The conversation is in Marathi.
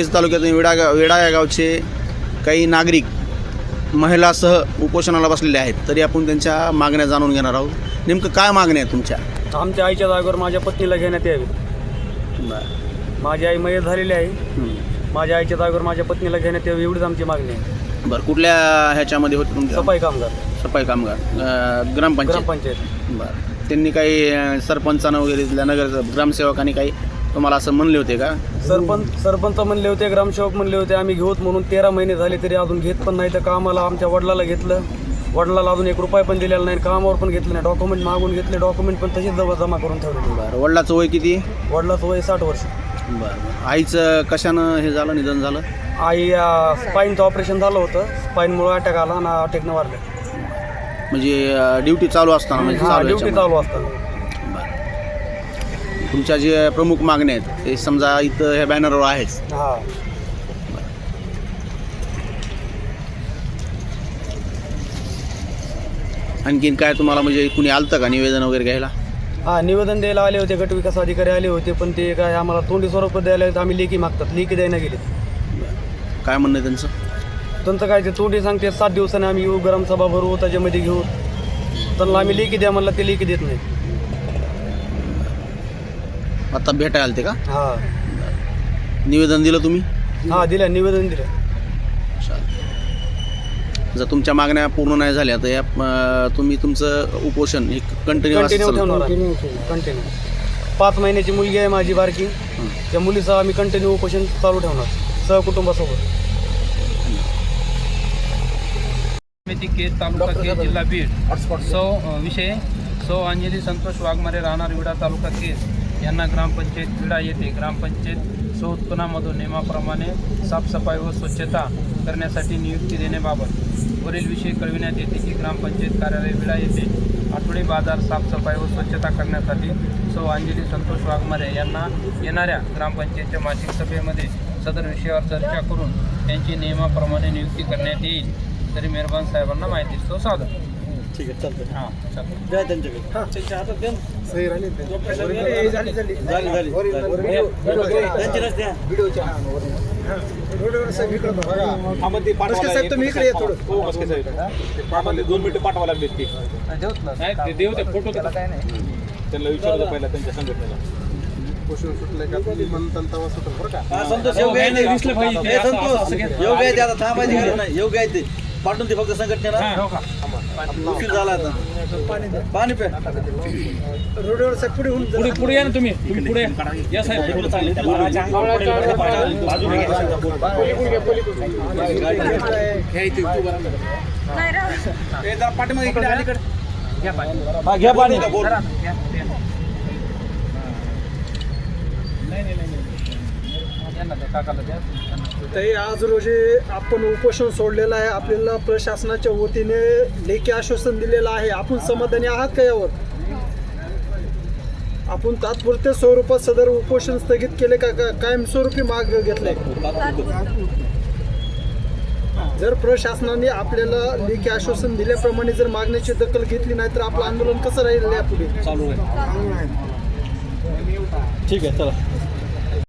केज तालुक्यातून वेडा वेडा या गावचे काही नागरिक महिलासह उपोषणाला बसलेले आहेत. तरी आपण त्यांच्या मागण्या जाणून घेणार आहोत. नेमकं काय मागण्या आहेत तुमच्या? आमच्या आईच्या जागेवर माझ्या पत्नीला घेण्यात यावी. माझी आई मयत झालेली आहे. माझ्या आईच्या जागेवर माझ्या पत्नीला घेण्यात यावी एवढीच आमची मागणी आहे. बरं कुठल्या ह्याच्यामध्ये होते तुमच्या? सफाई कामगार. सफाई कामगार. ग्रामपंचायत. ग्रामपंचायत. बरं. त्यांनी काही सरपंचानं वगैरे नगर ग्रामसेवकांनी काही तुम्हाला असं म्हणले होते का? सरपंच सरपंच म्हणले होते ग्रामसेवक म्हणले होते आम्ही घेऊत म्हणून तेरा महिने झाले तरी अजून घेत पण नाही. तर कामाला आमच्या वडिलाला घेतलं. वडिलाला अजून एक रुपया पण दिलेला नाही कामावर पण घेतलं नाही. डॉक्युमेंट मागून घेतले. डॉक्युमेंट पण तसेच जवळ जमा करून ठेवले. बरं वडिलाचं वय किती? वडिलाचं वय साठ वर्ष. बरं आईचं कशानं हे झालं निधन झालं? आई स्पाईनचं ऑपरेशन झालं होतं. स्पाईनमुळे अटॅक आला आणि अटॅकनं वारलं. म्हणजे ड्युटी चालू असताना म्हणजे चालू ड्युटी. चालू असताना. तुमच्या जे प्रमुख मागण्या आहेत ते समजा इथं ह्या बॅनरवर आहेच. हा. आणखीन काय तुम्हाला म्हणजे कुणी आलतं का निवेदन वगैरे घ्यायला? हा निवेदन द्यायला आले होते गट विकास अधिकारी आले होते पण ते काय आम्हाला तोंडी स्वरूपात द्यायला आले, तर आम्ही लेखी मागतात लेखी द्यायला गेले. काय म्हणणं आहे त्यांचं? त्यांचं काय ते तोंडी सांगते सात दिवसाने आम्ही येऊ गरम सभा भरू त्याच्यामध्ये घेऊ. त्यांना आम्ही लेखी द्या म्हणलं ते लेखी देत नाही आता भेटायला आलते का? हा. निवेदन दिलं तुम्ही? हा दिलं निवेदन दिलं. जर तुमच्या मागण्या पूर्ण नाही झाल्या तर या अं, तुम्ही तुमचं उपोषण हे कंटिन्यू कंटिन्यू ठेवणार कंटिन्यू पाच महिन्याची मुलगी आहे माझी बारकी. त्या मुलीचं आम्ही कंटिन्यू उपोषण चालू ठेवणार सहकुटुंबासोबत. समिती केज तालुका केज जिल्हा बीड. सौ अ, विषय सौ अंजली संतोष वाघमारे राहणार विडा तालुका केज यांना ग्रामपंचायत विडा येथे ग्रामपंचायत स्वउत्पन्नामधून नियमाप्रमाणे साफसफाई व स्वच्छता करण्यासाठी नियुक्ती देण्याबाबत वरील विषय कळविण्यात येते की ग्रामपंचायत कार्यालय विडा येथे आठवडी बाजार साफसफाई व स्वच्छता करण्यासाठी सौ अंजली संतोष वाघमारे यांना येणाऱ्या ग्रामपंचायतच्या मासिक सभेमध्ये सदर विषयावर चर्चा करून त्यांची नियमाप्रमाणे नियुक्ती करण्यात येईल. तरी मेहरबान साहेबांना माहिती असतो सादर. ठीक आहे चालतं हां द्या त्यांच्याकडे. सही राहिली दोन मिनिटं पाठवा लागले ते. नाही ते देऊ ते फोटो काय नाही. त्यांना विचारलं पहिला त्यांच्या संघटनेला. संतोष योग्य आहे नाही दिसलं पाहिजे संतोष योग्य आहे ते आता थांबायची गरज नाही. योग्य आहे ते पाठवून ते फक्त संघटनेला. उशीर झाला आता. पाणी पे रोडवर साहेब पुढे होऊन पुढे पुढे या ना तुम्ही. तुम्ही पुढे या. या. साहेब पुढे हा, घ्या पाणी. यांना द्या, काकाला द्या. ताई आज रोजी आपण उपोषण सोडलेलं आहे. आपल्याला प्रशासनाच्या वतीने लेखी आश्वासन दिलेलं आहे. आपण समाधानी आहात का यावर? आपण तात्पुरत्या स्वरूपात सदर उपोषण स्थगित केले का? का- कायमस्वरूपी माग घेतले? जर प्रशासनाने आपल्याला लेखी आश्वासन दिल्याप्रमाणे जर मागण्याची दखल घेतली नाही तर आपलं आंदोलन कसं राहील यापुढे? चालू आहे. ठीक आहे चला.